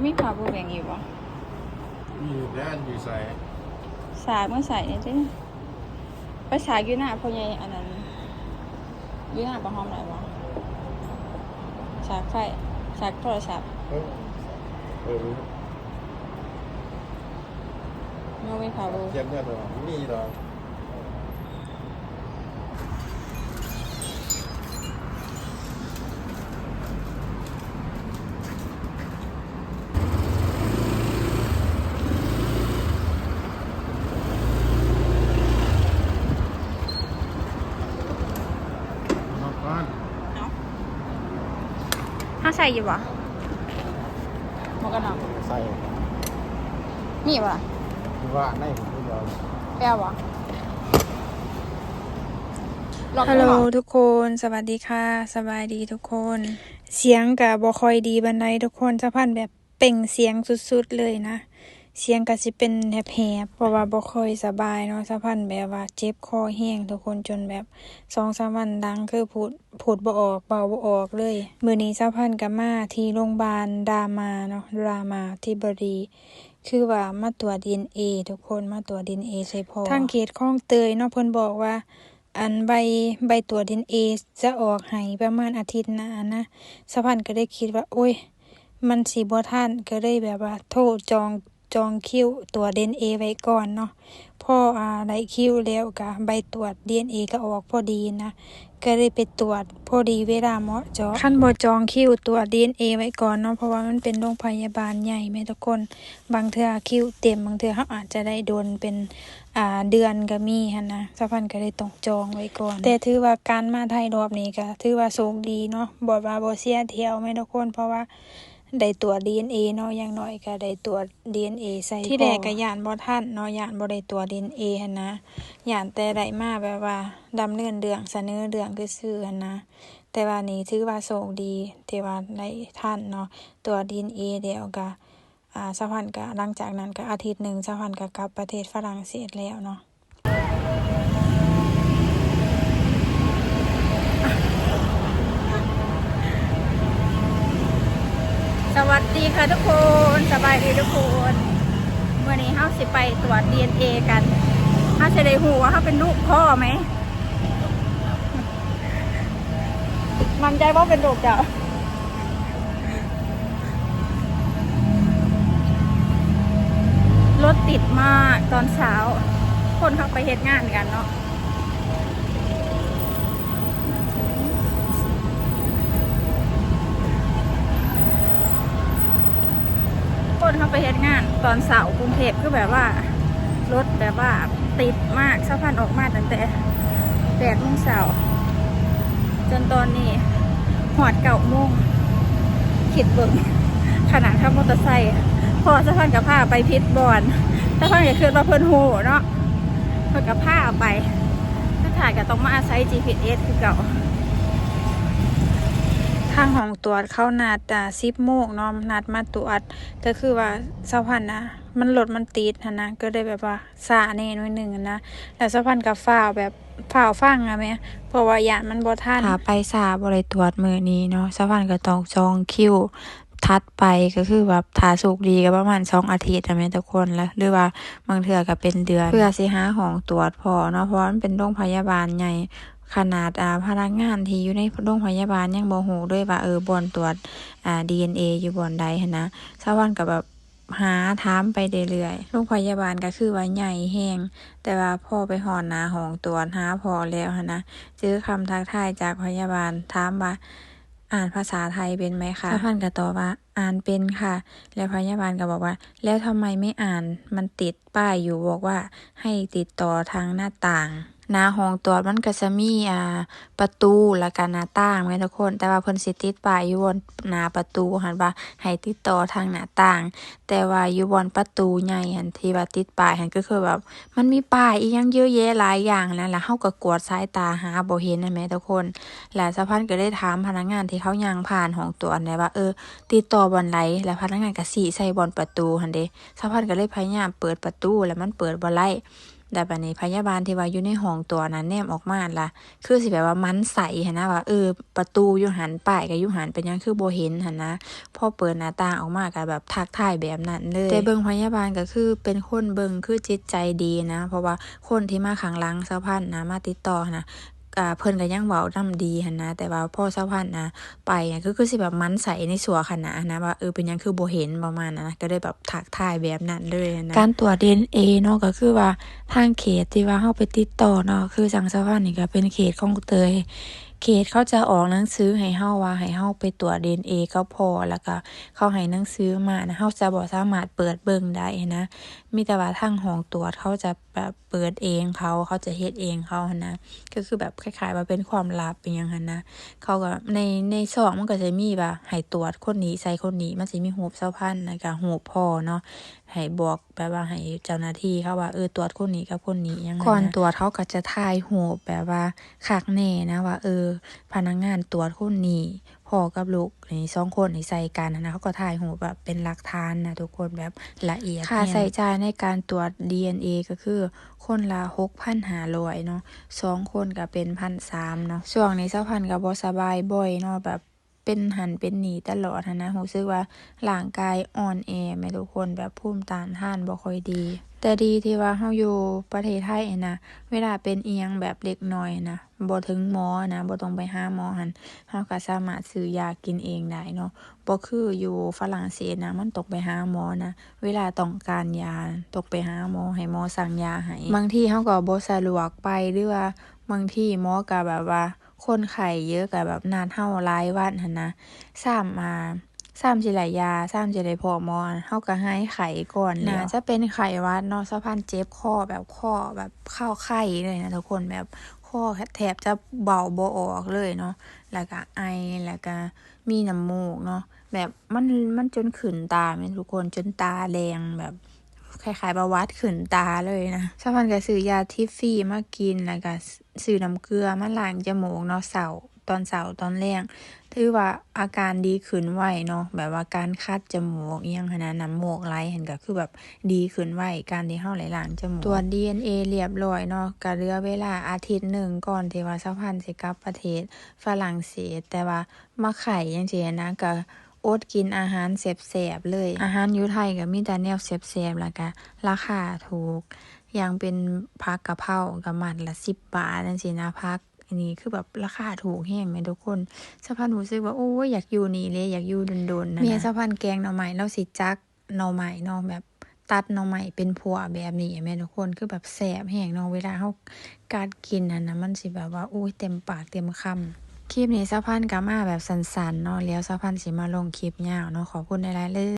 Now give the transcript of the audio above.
จะมีผ้าบูแบ่งอยู่บ่มีอยู่ด้านอยู่ใส่สากเมื่อใส่เนี่ยจิไปสากอยู่หน้าพ่อใหญ่อันนั้นอยู่หน้าประหอมไหนวะสากไฟสากโทรศัพท์เออเออเมื่อมีผ้าบูเทียบกันหรอมีหรอม ใส่อยู่บ่หมวกกันน็อกใส่นี่บ่ที่ว่าในผมก็ยอมแปลบ่ล็อกฮัลโหลข้างนอกทุกคนสวัสดีค่ะ สบายดีทุกคน เสียงกับ่ค่อยดีบันไดทุกคนสะพันแบบเป่งเสียงสุดๆเลยนะ เสียงก็สิเป็นแหบๆเพราะว่าบ่ค่อยสบายเนาะสะพันแบบว่าเจ็บคอแห้งทุกคนจนแบบสองสามวันดังคือพูดพูดบ่ออกเบาบ่ออกเลยมื้อนี้สะพันก็มาที่โรงพยาบาลดามาเนาะรามาที่บรีคือว่ามาตรวจ DNA ทุกคนมาตรวจ DNA ใส่พอทางเขตคลองเตยเนาะเพิ่นบอกว่า อันใบใบตรวจ DNA จะออกให้ประมาณอาทิตย์หน้านะสะพันก็ได้คิดว่า โอ้ย มันสิบ่ทันก็ได้แบบว่าโทรจอง จองคิวตรวจ DNA ไว้ก่อนเนาะพออ่าได้คิวแล้วก็ใบตรวจ DNA ก็ออกพอดีนะ ก็ได้ไปตรวจพอดีเวลาเหมาะเจาะขั้นบ่จองคิวตรวจ DNA ไว้ก่อนเนาะเพราะว่ามันเป็นโรงพยาบาลใหญ่แม่ทุกคน บางเทื่อคิวเต็มบางเทื่อเขาอาจจะได้โดนเป็นอ่าเดือนก็มีหันะสะพันก็ได้ต้องจองไว้ก่อน แต่ถือว่าการมาไทยรอบนี้ก็ถือว่าโชคดีเนาะบ่ว่าบ่เสียเที่ยวแม่ทุกคน เพราะว่า ได้ตรวจ DNA เนาะอย่างน้อยก็ได้ตรวจ DNA ใส่ที่แรกก็ย่านบ่ทันเนาะย่านบ่ได้ตรวจ DNA หันนะย่านแต่ได้มาแบบว่าดำเนินเรื่องเสนอเรื่องคือซื่อหันนะแต่ว่านี้ถือว่าโชคดีที่ว่าได้ทันเนาะตรวจ DNA เดี๋ยวก็อ่าสะพันก็หลังจากนั้นก็อาทิตย์หนึ่งสะพันก็กลับประเทศฝรั่งเศสแล้วเนาะ สวัสดีค่ะทุกคนสบายดีทุกคนเมื่อนี้เฮาสิไปตรวจ DNA กันเฮาสิได้หูว่าเฮาเป็นลูกพ่อไหมมันใจว่าเป็นลูกเจ้ารถติดมากตอนเช้า คนเข้าไปเฮ็ดงานกันเนาะ คนเข้าไปเฮ็ดงานตอนเสาร์กรุงเทพคือแบบว่ารถแบบว่าติดมากสะพานออกมาตั้งแต่แปดโมงเสาร์จนตอนนี้หอดเก่าโมงคิดเบิ่งขนาดขับมอเตอร์ไซค์พอสะพานกับผ้าไปพิษบอลสะพานก็คือว่าเพิ่นโหเนาะเพิ่นกับผ้าไปถ้าถ่ายก็ต้องมาอาศัย GPS คือเก่า ทางห้องตรวจเขานัดอ่าสิบโมงเนาะนัดมาตรวจก็คือว่าสะพันนะมันรถมันติดหั้นะก็ได้แบบว่าสาแน่น่อยหนึ่งนะแล้วสะพันกับฝ้าวแบบฝ้าวฟังอะแม่เพราะว่ายานมันบ่ทันาไปสาบ่ได้ตรวจมือนี้เนาะสะพันก็ต้องจองคิวถัดไปก็คือแบบถ้าสุกดีก็ประมาณสองอาทิตย์นะแม่ทุกคนแล้วหรือว่าบางเทื่อก็เป็นเดือนเพื่อสิหาห้องตรวจพอเนาะเพราะมันเป็นโรงพยาบาลใหญ่ ขนาดอ่าพนักงานที่อยู่ในโรงพยาบาลยังบ่ฮู้ด้วยว่าเออบ่อนตรวจอ่า DNA อยู่บ่อนใดหันนะชาวบ้านก็แบบหาถามไปเรื่อยๆโรงพยาบาลก็คือว่าใหญ่แฮงแต่ว่าพอไปหอนหนาหองตรวจหาพอแล้วหันนะเจอคำทักทายจากพยาบาลถามว่าอ่านภาษาไทยเป็นไหมคะชาวบ้านก็ตอบว่าอ่านเป็นค่ะ แล้วพยาบาลก็บอกว่า แล้วทำไมไม่อ่าน มันติดป้ายอยู่บอกว่าให้ติดต่อทางหน้าต่าง หน้าห้องตรวจมันก็จะมีอ่าประตูแล้วก็หน้าต่างแม่ทุกคน แต่ว่าเพิ่นสิติดป้ายอยู่บนหน้าประตูหันว่าให้ติดต่อทางหน้าต่าง แต่ว่าอยู่บนประตูใหญ่หันที่ว่าติดป้ายหันก็คือแบบมันมีป้ายอีกยังเยอะแยะหลายอย่างนะแล้วเฮาก็กวดสายตาหาบ่เห็นนะแม่ทุกคนและสะพันก็ได้ถามพนักงานที่เขายังผ่านห้องตรวจเนี่ยว่าเออ ติดต่อบอนไหนแล้วพนักงานก็สีใส่บอนประตูหันเด้สะพันก็เลยพยายามเปิดประตูแล้วมันเปิดบ่ไล่ แต่บัดนี้พยาบาลที่ว่าอยู่ในห้องตัวนั้นแนมออกมาล่ะ คือสิแบบว่ามันใสหันนะว่าเออประตูอยู่หันป้ายก็อยู่หันเป็นยังคือโบเห็นหันนะพอเปิดหน้าต่างออกมาก็แบบทักทายแบบนั้นเลยแต่เบิ่งพยาบาลก็คือเป็นคนเบิ่งคือจิตใจดีนะ เพราะว่าคนที่มาขังหลังสะพันนะมาติดต่อนะ เพิ่นก็ยังเว้านำดีหันนะแต่ว่าพ่อเซาพันนะไปเนี่ยคือคือสิแบบมันใสในสัวขนาดนะว่าเออเป็นหยังคือบ่เห็นประมาณนั้นนะก็เลยแบบทักทายแบบนั้นเลยนะการตรวจ DNA เนาะก็คือว่าทางเขตที่ว่าเฮาไปติดต่อเนาะคือจังสะพานนี่ก็เป็นเขตของเตยเขตเขาจะออกหนังสือให้เฮาว่าให้เฮาไปตรวจ DNA ก็พอแล้วก็เขาให้หนังสือมานะเฮาจะบ่สามารถเปิดเบิ่งได้นะมีแต่ว่าทางห้องตรวจเขาจะ แบบเปิดเองเขาเขาจะเฮ็ดเองเขาหั้นะ ก็คือแบบคล้ายๆว่าเป็นความลับเป็นยังหันะเขาก็ในในซองมันก็จะมีว่าให้ตรวจคนนี้ใส่คนนี้มันสิมีรูปเซาพันธุ์แล้วก็รูพ่อเนาะให้บอกแบบว่าให้เจ้าหน้าที่เขาว่าเออตรวจคนนี้กับคนนี้ยังไงก่อนตรวจเขาก็จะถ่ายรูแบบว่าคักแน่นะว่า เออ พนักงานตรวจคนนี้ พ่อกับลูกนี่สองคนนี่ใส่กันนะเขาก็ถ่ายรูปแบบเป็นหลักฐานนะทุกคนแบบละเอียดค่าใส่จ่ายในการตรวจ DNA ก็คือคนละ6,500เนาะสองคนก็เป็นพันสามเนาะช่วงนี้เจ้าพันธุ์ก็บ่สบายบ่อยเนาะแบบเป็นหันเป็นหนีตลอดหั้นนะรู้สึกว่าร่างกายอ่อนแอแม่ทุกคนแบบภูมิต้านทานบ่ค่อยดี แต่ดีที่ว่าเฮาอยู่ประเทศไทยนะเวลาเป็นอีหยังแบบเล็กน้อยนะ บ่ถึงหมอนะบ่ต้องไปหาหมอหันเฮาก็สามารถซื้อยากินเองได้เนาะบ่คืออยู่ฝรั่งเศสนะมันต้องไปหาหมอนะเวลาต้องการยาต้องไปหาหมอให้หมอสั่งยาให้บางทีเฮาก็บ่สะดวกไปหรือว่าบางทีหมอก็แบบว่า คนไข้เยอะก็แบบนัดเฮาหลายวันหั่นนะซ้ำมาซ้ำสิหลายยาซ้ำสิได้พอหมอเฮาก็ใหายไข้ก่อนน่าจะเป็นไข้วัดเนาะสะพานเจ็บคอแบบคอแบบเข้าไข้เลยนะทุกคนแบบ คอแทบจะเบาบ่ออกเลยเนาะ แล้วก็ไอ แล้วก็มีน้ำมูกเนาะ แบบมันมันจนขืนตาแม่นทุกคนจนตาแดงแบบคล้ายๆประวัติขืนตาเลยนะชาวพันธุ์ก็ซื้อยาทิฟฟี่มากินแล้วก็ซื้อน้ำเกลือมาล้างจมูกเนาะเสา ตอนเสาร์ตอนแรงถือว่าอาการดีขึ้นไวเนาะแบบว่าการคัดจมูกอิหยังหั้นนะน้ำมูกไหลเห็นก็คือแบบดีขึ้นไวการที่เฮาไหลหล้างจมูกตรวจ DNA เรียบร้อยเนาะก็เหลือเวลาอาทิตย์หนึ่งก่อนที่ว่าชาวพันธุ์สิกลับประเทศฝรั่งเศส แต่ว่ามาไข่จังซี่นะก็อดกินอาหารแซ่บๆเลย อาหารยู่ไทยก็มีแต่แนวแซ่บๆแล้วก็ราคาถูก อย่างเป็นผักกะเพราก็มัดละ10บบาทจังซี่นะผัก อันนี้คือแบบราคาถูกแฮงแม่ทุกคนสะพานรู้สึกว่าโอ้ยอยากอยู่นี่เลยอยากอยู่โดนๆนะเมียสะพานแกงหน่อไม้เราสิจักหน่อไม้เนาะแบบตัดหน่อไม้เป็นพัวแบบนี้แม่ทุกคนคือแบบแซ่บแฮงเนาะเวลาเฮากัดกินนั่นนะมันสิแบบว่าโอ้ยเต็มปากเต็มคำคลิปนี้สะพันก็มาแบบสันๆเนาะแล้วสะพันสิมาลงคลิปยาวเนาะขอบคุณหลายๆเลย